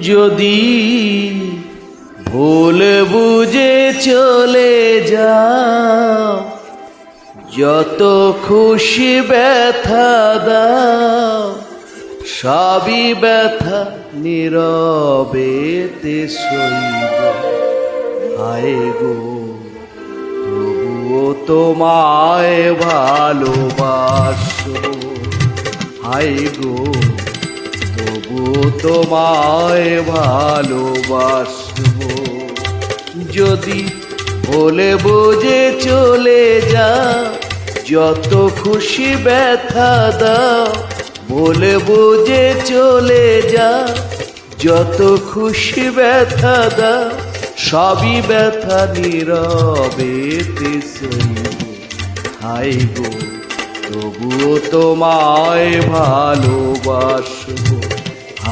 যদি ভুল বুঝে চলে যাও, যত খুশি ব্যথা দাও, সবই ব্যথা নীরবেতে সইব। হায় গো, তবুও তোমায় ভালোবাসবো হায় গো। তবুও তোমায় ভালোবাসবো। যদি বলে বুঝে চলে যা যত খুশি ব্যথা দাও, বলে বুঝে চলে যা যত খুশি ব্যথা দাও, সবই ব্যথা সইব হাই গো, তবুও তোমায় ভালোবাসবো।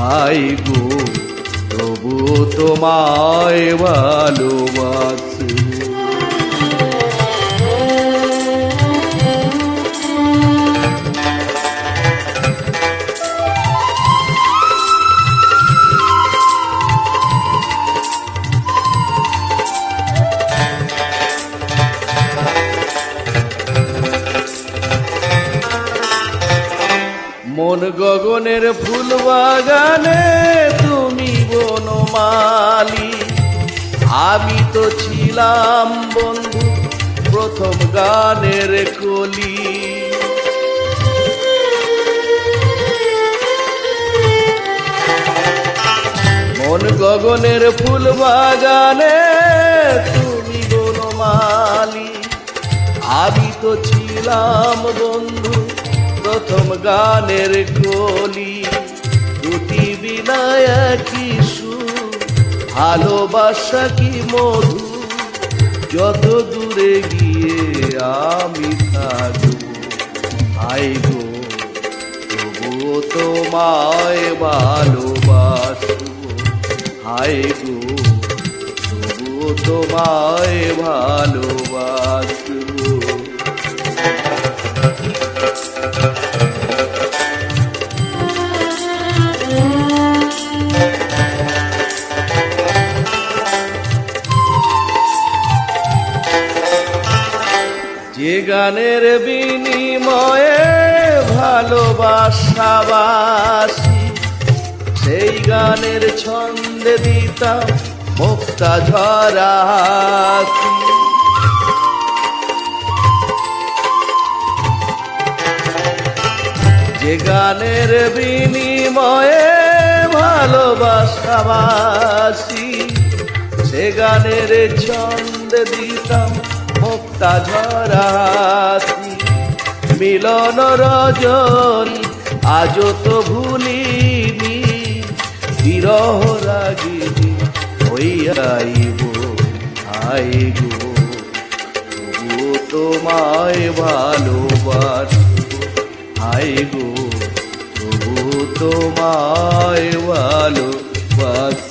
হাই গো তবু তোমায় ভালোবাসবো মন গগনের ফুল বাগানে তুমি বনমালি। আমি তো ছিলাম বন্ধু প্রথম গানের কলি। মন গগনের ফুল বাগানে তুমি বনমালি। আমি তো ছিলাম বন্ধু প্রথম গানের কলি। দুটি বিনায়া কি সুর ভালোবাসা কি মধু? যত দূরে গিয়ে আমি থাকব, হাই গো, তবুও তোমায় ভালোবাসবো, হাই গো, তবুও তোমায় ভালোবাসবো। গানের বিনিময়ে ভালোবাসাবাসি। সেই গানের ছন্দে দিতাম মুক্তা ঝরা যে গানের বিনিময়ে ভালোবাসাবাসি, সে গানের ছন্দ দিতাম মুক্তা ঝরাসি মিলন রজনী, আজও তো ভুলিনি, বিরহ রাগিনি হইয়াইব আই গো তোমায় ভালোবাসবো হাই গো তবু তোমায় ভালোবাসবো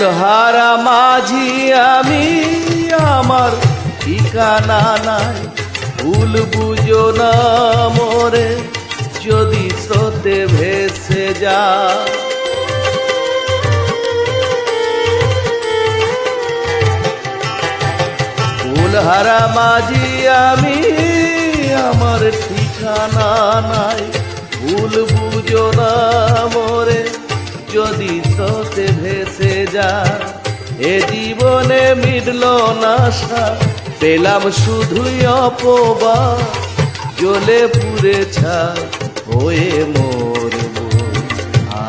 ফুলহারা মাঝি আমি, আমার ঠিকানা নাই। ভুল বুঝো না মোরে, যদি স্রোতে ভেসে যা। ফুলহারা মাঝি আমি, আমার ঠিকানা নাই। ভুল বুঝো না মোরে যদি স্রোতে ভেসে যা এ জীবনে মিটল নাশা পেলাম শুধুই অপবা জ্বলে পুড়ে ছাই। হয়ে মরব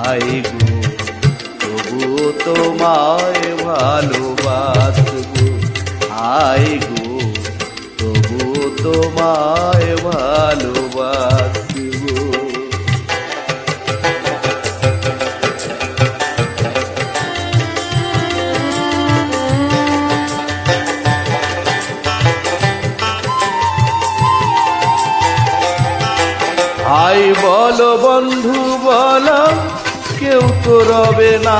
আই গো তবুও তোমায় ভালোবাসবো। আই গো তবুও তোমায় ভালোবাসবো হাই বলো বন্ধু বলো, কেউ তো রবে না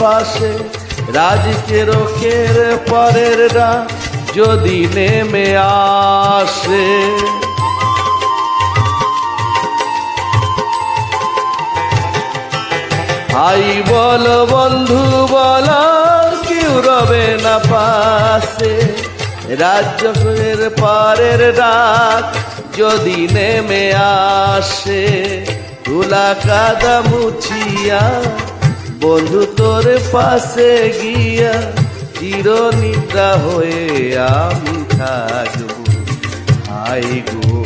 পাশে। রাজকে রোকের পরের ডাক যদি নেমে আসে। আই বল বন্ধু বল, কেউ রবে না পাশে। রাজ্যের পারের ডাক যদি নেমে আসে তুলা কাদা মুছিয়া, বন্ধু তোর পাশে গিয়া চিরনিদ্রা হয়ে আমি থাকব। হাই গো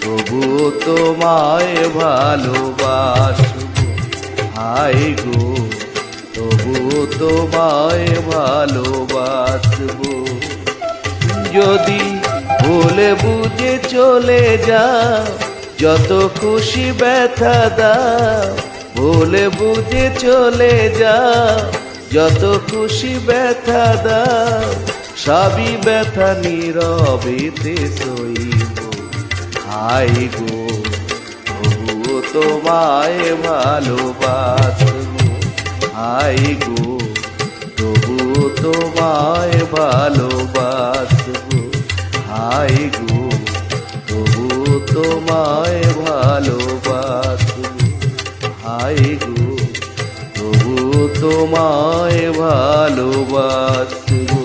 তবু তোমায় ভালোবাসবো। হাই গো তবু তোমায় ভালোবাসবো। যদি ভুলে বুঝে চলে যা যত খুশি ব্যথা দাও ভুলে বুঝে চলে যা যত খুশি ব্যথা দাও, সবই ব্যথা নীরবেতে সইব। হাই গো, তবুও তোমায় ভালোবাসবো। হাই গো, তবুও তোমায় ভালোবাসবো তোমায় ভালোবাসি। হাই গো তবু তোমায় ভালোবাসবো